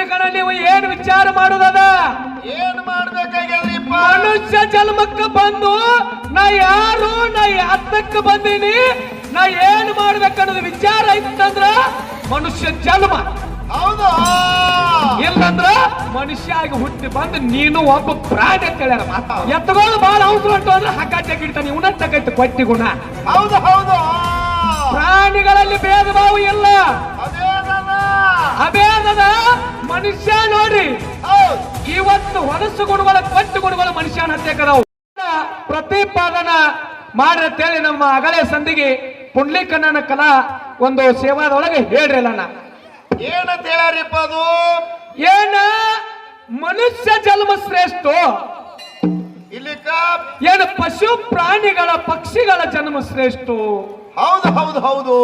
ಪುಂಡ್ಲಿಕಣ ನೀವು ಏನ್ ವಿಚಾರ ಮಾಡುದದ? ಏನ್ ಮಾಡ್ಬೇಕಾಗ್ಯದ್ರಿಪ್ಪ ಮನುಷ್ಯ ಜನ್ಮಕ್ಕ ಬಂದು ನಾ ಯಾರು ನಾ ಹತ್ತಕ್ಕ ಬಂದೀನಿ ನಾ ಏನ್ ಮಾಡ್ಬೇಕನ್ನೋದು ವಿಚಾರ ಇತ್ತಂದ್ರ ಮನುಷ್ಯ ಜನ್ಮ. ಹೌದು? ಇಲ್ಲಂದ್ರ ಮನುಷ್ಯ ಆಗಿ ಹುಟ್ಟಿ ಬಂದು ನೀನು ಒಬ್ಬ ಪ್ರಾಣಿ ಅಂತ ಹೇಳ್ಯಾರ ಮಾತು. ಬಾಳ ಅವಸರ ಉಂಟು ಅಂದ್ರೆ ಹಕ್ಕಾಚೆ ಗಿಡ್ತಾನೆ ಇವನ ತಗೈತು ಕೊಟ್ಟಿ ಗುಣ. ಹೌದು ಹೌದು. ಪ್ರಾಣಿಗಳಲ್ಲಿ ಭೇದ ಭಾವ ಇಲ್ಲ. ಅಭೇದದ ಮನುಷ್ಯ ನೋಡ್ರಿ ಇವತ್ತು ಹೊಲಸು ಗುಣಗಳ ಕೊಟ್ಟು ಗುಣಗಳು ಮನುಷ್ಯನ ಕರವು ಪ್ರತಿಪಾದನ ಮಾಡತ್ತೇಳಿ ನಮ್ಮ ಅಗಲೇ ಸಂದಿಗೆ ಪುಂಡ್ಲಿಕಣ್ಣನ ಕಲಾ ಒಂದು ಸೇವಾದೊಳಗೆ ಹೇಳ್ರಿ ಅಲ್ಲ ಏನಂತ ಹೇಳ್ಯಾರಿಪ್ಪ ಅದು? ಏನ? ಮನುಷ್ಯ ಜನ್ಮ ಶ್ರೇಷ್ಠ? ಇಲ್ಲಿಕ ಏನು ಪಶು ಪ್ರಾಣಿಗಳ ಪಕ್ಷಿಗಳ ಜನ್ಮ ಶ್ರೇಷ್ಠ? ಹೌದು ಹೌದು ಹೌದು.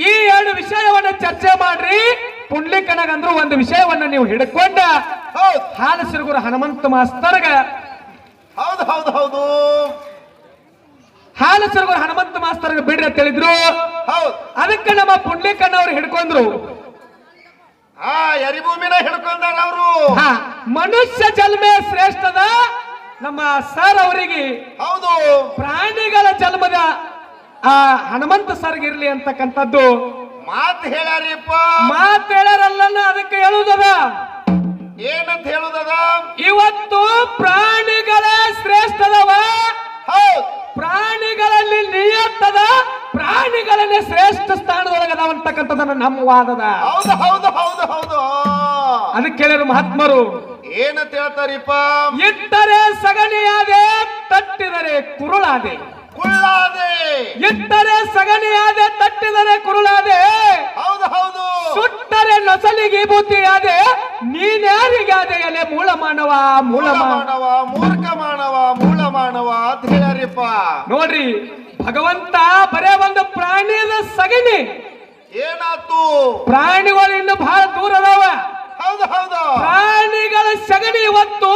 ಈ ಎರಡು ವಿಷಯವನ್ನ ಚರ್ಚೆ ಮಾಡ್ರಿ. ಪುಂಡ್ಲಿಕನಗಂದ್ರು ಒಂದು ವಿಷಯವನ್ನ ನೀವು ಹಿಡ್ಕೊಂಡ ಹಾಲ ಸಿರುಗುರು ಹನುಮಂತ ಮಾಸ್ತರ್ಗ. ಹೌದು ಹೌದು ಹೌದು. ಹಾಲ ಸಿರುಗುರು ಹನುಮಂತ ಮಾಸ್ತರ್ಗ ಬಿಡ್ರಿ ಅಂತ ಹೇಳಿದ್ರು. ಹೌದು. ಅದಕ್ಕೆ ನಮ್ಮ ಪುಂಡ್ಲಿಕಣ್ಣ ಅವ್ರು ಹಿಡ್ಕೊಂಡ್ರು ಆ ಎರಿಭೂಮಿನ ಹಿಡ್ಕೊಂಡಾರ ಅವರು ಮನುಷ್ಯ ಜನ್ಮೆ ಶ್ರೇಷ್ಠದ ನಮ್ಮ ಸರ್ ಅವರಿಗೆ ಹೌದು. ಪ್ರಾಣಿಗಳ ಜನ್ಮದ ಆ ಹನುಮಂತ ಸರ್ಗಿರ್ಲಿ ಅಂತಕ್ಕಂಥದ್ದು. ಮಾತ್ ಹೇಳ್ಯಾರಿಪ್ಪ. ಮಾತ್ ಹೇಳ್ಯಾರಲ್ಲ ಅದಕ್ಕೆ ಹೇಳುದದ? ಏನಂತ ಹೇಳುದದ? ಇವತ್ತು ಪ್ರಾಣಿಗಳೇ ಶ್ರೇಷ್ಠದವ. ಹೌದು. ಪ್ರಾಣಿಗಳಲ್ಲಿ ನಿಯತ್ತದ ಪ್ರಾಣಿಗಳಲ್ಲಿ ಶ್ರೇಷ್ಠ ಸ್ಥಾನದೊಳಗದ ಅಂತಕ್ಕಂಥದ್ದನ್ನ ನಮ್ಮ ವಾದದ. ಹೌದು ಹೌದು ಹೌದು ಹೌದು. ಅದಕ್ಕೆ ಹೇಳಿದ್ರು ಮಹಾತ್ಮರು. ಏನಂತ ಹೇಳ್ತಾರಿಪ್ಪ? ಇಟ್ಟರೆ ಸಗಣಿಯಾದೆ ತಟ್ಟಿದರೆ ಕುರುಳಾದೆ. ಕುಳ್ಳಾದೆ ಇಟ್ಟರೆ ಸಗಣಿಯಾದೆ ತಟ್ಟಿದರೆ ಮಾನವ ಮೂಲ ಮಾನವ ಮಾನವ ಮೂರ್ಖ ಮಾನವ ಮೂಲ ಮಾನವ ಅಂತ ಹೇಳ್ಯಾರಿಪ್ಪ. ನೋಡ್ರಿ ಭಗವಂತ ಬರೇ ಒಂದು ಪ್ರಾಣಿದ ಸಗಣಿ. ಏನಾತು ಪ್ರಾಣಿಗಳು ಇನ್ನು ಬಹಳ ದೂರ ಅದಾವ. ಹೌದು ಹೌದು. ಪ್ರಾಣಿಗಳ ಸಗಣಿ ಇವತ್ತು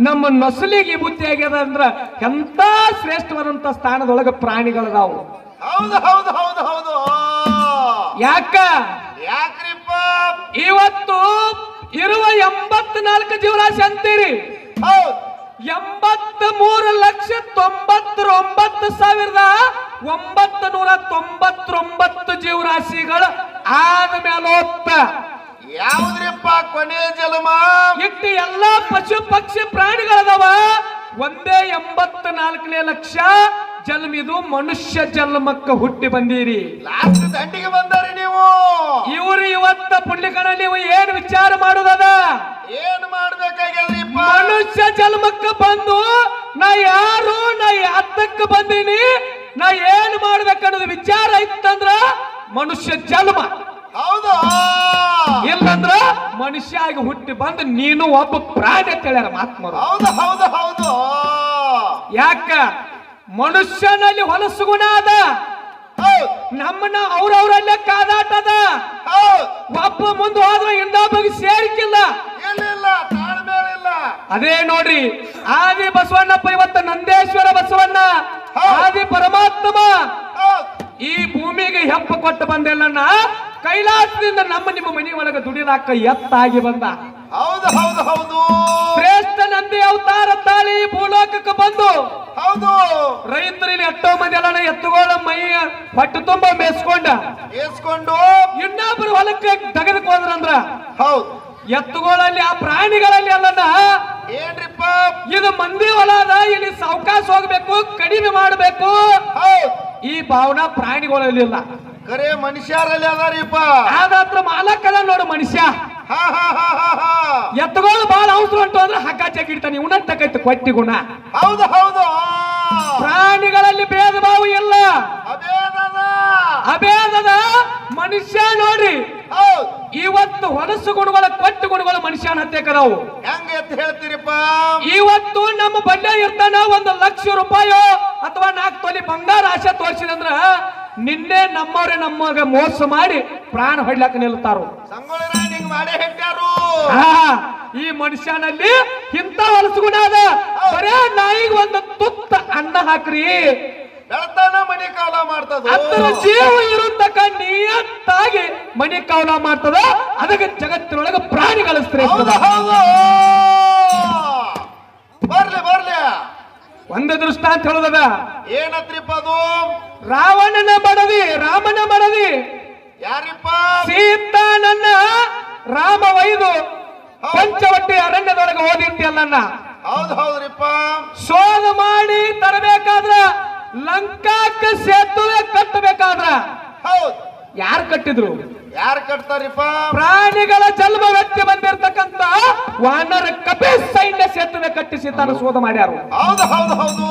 ನಮ್ಮ ನಸಲಿಗೆ ಬುದ್ಧಿ ಆಗ್ಯದ ಅಂದ್ರ ಎಂತ ಶ್ರೇಷ್ಠವಾದಂತ ಸ್ಥಾನದೊಳಗ ಪ್ರಾಣಿಗಳದಾವು ಹೌದು ಹೌದು ಹೌದು ಹೌದು. ಯಾಕ? ಯಾಕ್ರಿಪ್ಪ? ಇವತ್ತು ಇರುವ ಎಂಬತ್ನಾಲ್ಕು ಜೀವರಾಶಿ ಅಂತೀರಿ. ಎಂಬತ್ತ ಮೂರು ಲಕ್ಷ ತೊಂಬತ್ತೊಂಬತ್ತು ಸಾವಿರದ ಒಂಬತ್ತು ನೂರ ತೊಂಬತ್ತೊಂಬತ್ತು ಜೀವರಾಶಿಗಳು ಆದ ಮೇಲೋತ್ತ ಯಾವ್ದ್ರಿಪ್ಪ ಕೊನೆ ಜಲಮ? ಇಟ್ಟು ಎಲ್ಲಾ ಪಶು ಪಕ್ಷಿ ಪ್ರಾಣಿಗಳದವ. ಒಂದೇ ಎಂಬತ್ತ ನಾಲ್ಕನೇ ಲಕ್ಷ ಜನ್ಮಿದು ಮನುಷ್ಯ ಜನ್ಮಕ್ಕ ಹುಟ್ಟಿ ಬಂದೀರಿ. ಲಾಸ್ಟ್ ದಂಡಿಗೆ ಬಂದಾರಿ ನೀವು. ಇವರು ಇವತ್ತ ಪುಣ್ಯಕಣ ನೀವು ಮನುಷ್ಯ ಜನ್ಮ. ಹೌದು? ಇಲ್ಲಂದ್ರ ಮನುಷ್ಯ ಆಗಿ ಹುಟ್ಟಿ ಬಂದು ನೀನು ಒಬ್ಬ ಪ್ರಾಣಿ ಅಂತ ಹೇಳ್ಯಾರ ಮಹಾತ್ಮರು. ಹೌದು ಹೌದು ಹೌದು. ಯಾಕ? ಮನುಷ್ಯನಲ್ಲಿ ಹೊಲಸು ಗುಣ ಅದ. ನಮ್ಮನ್ನ ಅವ್ರವ್ರಲ್ಲೇ ಕಾದಾಟ ಅದ. ಒಬ್ಬ ಮುಂದೆ ಹೋದ್ರೆ ಬಗ್ಗೆ ಸೇರಿಕಿಲ್ಲ. ಅದೇ ನೋಡ್ರಿ ಆದಿ ಬಸವಣ್ಣಪ್ಪ ಇವತ್ತ ನಂದೇಶ್ವರ ಬಸವಣ್ಣ. ಆದಿ ಪರಮಾತ್ಮ. ಈ ಭೂಮಿಗೆ ಹೆಪ್ಪ ಕೊಟ್ಟು ಬಂದೆಲ್ಲಣ್ಣ ಕೈಲಾಸದಿಂದ ನಮ್ಮ ನಿಮ್ಮ ಮನಿ ಒಳಗೆ ದುಡಿದಾಕ ಎತ್ತಾಗಿ ಬಂದ. ಹೌದು ಹೌದು ಹೌದು. ಶ್ರೇಷ್ಠ ನಂದಿ ಅವತಾರ ತಾಳಿ ಭೂಲೋಕಕ್ಕೆ ಬಂದು ಹೌದು. ರೈತರಲ್ಲಿ ಎಷ್ಟೋ ಮಂದಿ ಎಲ್ಲ ಎತ್ತುಗಳ ಮೈ ಹೊಟ್ಟೆ ತುಂಬ ಮೇಸ್ಕೊಂಡ. ಮೇಸ್ಕೊಂಡು. ಇನ್ನೊಬ್ಬರು ಹೊಲಕ್ಕೆ ತೆಗೆದುಕೊಂಡ್ರಂದ್ರ ಹೌದು. ಎತ್ತುಗಳಲ್ಲಿ ಆ ಪ್ರಾಣಿಗಳಲ್ಲಿ ಅಲ್ಲಣ್ಣ ಏನ್ರಿಪ್ಪ? ಇದು ಮಂದಿ ಹೊಲ ಅದ ಇಲ್ಲಿ ಸಾವಕಾಶ ಹೋಗ್ಬೇಕು ಕಡಿಮೆ ಮಾಡಬೇಕು. ಹೌದು. ಈ ಭಾವನಾ ಪ್ರಾಣಿಗಳಲ್ಲಿಲ್ಲ. ಕರೆ ಮನುಷ್ಯರಲ್ಲಿ ಅದಾರಿಪ್ಪ. ಆದಾತ್ರ ಮಾಲಕ್ಕದ ನೋಡು ಮನುಷ್ಯ. ಹಾ ಹಾ ಹಾ ಹಾ ಹಾ. ಎತ್ತುಗಳು ಬಹಳ ಅವಸರ ಉಂಟು ಅಂದ್ರೆ ಹಕ್ಕ ಚಗಿಡ್ತಾನೆ ಇವನ ತಕ್ಕೈತೆ ಕೊಟ್ಟಿ ಗುಣ. ಹೌದು ಹೌದು ಪ್ರಾಣಿಗಳಲ್ಲಿ ಭೇದ ಭಾವ ಇಲ್ಲ. ಅಭೇದದ. ಮನುಷ್ಯ ನೋಡ್ರಿ. ಇವತ್ತು ಹೊಲಸು ಗುಣಗಳ ಕೊಟ್ಟು ಗುಣಗಳು ಮನುಷ್ಯನ ಹತ್ಯಕದವು ಹೆಂಗ ಅಂತ ಹೇಳ್ತೀರಿಪ್ಪ? ಇವತ್ತು ನಮ್ಮ ಬಂಡೆ ಇರ್ತಾನ ಒಂದು ಲಕ್ಷ ರೂಪಾಯಿ ಅಥವಾ ನಾಲ್ಕು ತೊಲಿ ಬಂಗಾರ ಆಸೆ ತೋರಿಸಿದಂದ್ರ ನಿನ್ನೆ ನಮ್ಮವ್ರೆ ನಮ್ಮಗ ಮೋಸ ಮಾಡಿ ಪ್ರಾಣ ಹೊಡ್ಲಕ್ಕ ನಿಲ್ತಾರು ಈ ಮನುಷ್ಯನಲ್ಲಿ ಇಂಥ ಹೊಲಸು ಗುಣ ಅದ ಬರೇ ನಾಯಿಗೆ ಒಂದು ತುತ್ತ ಅನ್ನ ಹಾಕ್ರಿ. ಮನಿ ಕಾಲ ಮಾಡ್ತದ? ಅದರ ಜೀವ ಇರುತ್ತಕ ನಿಯತ್ತಾಗಿ ಮನೆ ಕಾವಲ ಮಾಡ್ತದ. ಅದಕ್ಕೆ ಜಗತ್ತಿನೊಳಗೆ ಪ್ರಾಣಿ ಶ್ರೇಷ್ಠದ ಬರ್ಲಿ ಬರ್ಲಿ. ಒಂದು ದೃಷ್ಟಾಂತ ಹೇಳೋದದ? ಏನತ್ರಿಪ್ಪ ಅದು ರಾವಣನ ಬಡದಿ ರಾಮನ ಬಡದಿ. ಯಾರಿಪ್ಪ? ಸೀತಾನನ್ನ ರಾಮ ವೈದು ಪಂಚವಟ್ಟಿ ಅರಣ್ಯದೊಳಗೆ ಓದಿಟ್ಟಿಯಲ್ಲನ್ನ ಹೌದು ಹೌದ್ರಿಪ್ಪ. ಶೋಧ ಮಾಡಿ ತರಬೇಕಾದ್ರ ಲಂಕಾಕ್ಕೆ ಸೇತುವೆ ಕಟ್ಟಬೇಕಾದ್ರ. ಹೌದು. ಯಾರು ಕಟ್ಟಿದ್ರು? ಯಾರು ಕಟ್ತಾರಿಪ್ಪ? ಪ್ರಾಣಿಗಳ ಜನ್ಮವೆತ್ತಿ ಬಂದಿರತಕ್ಕಂತ ವಾನರ ಕಪಿ ಸೈನ್ಯ ಸೇತುವೆ ಕಟ್ಟಿಸಿ ತಾನು ಶೋಧ ಮಾಡ್ಯಾರು. ಹೌದು ಹೌದು ಹೌದು.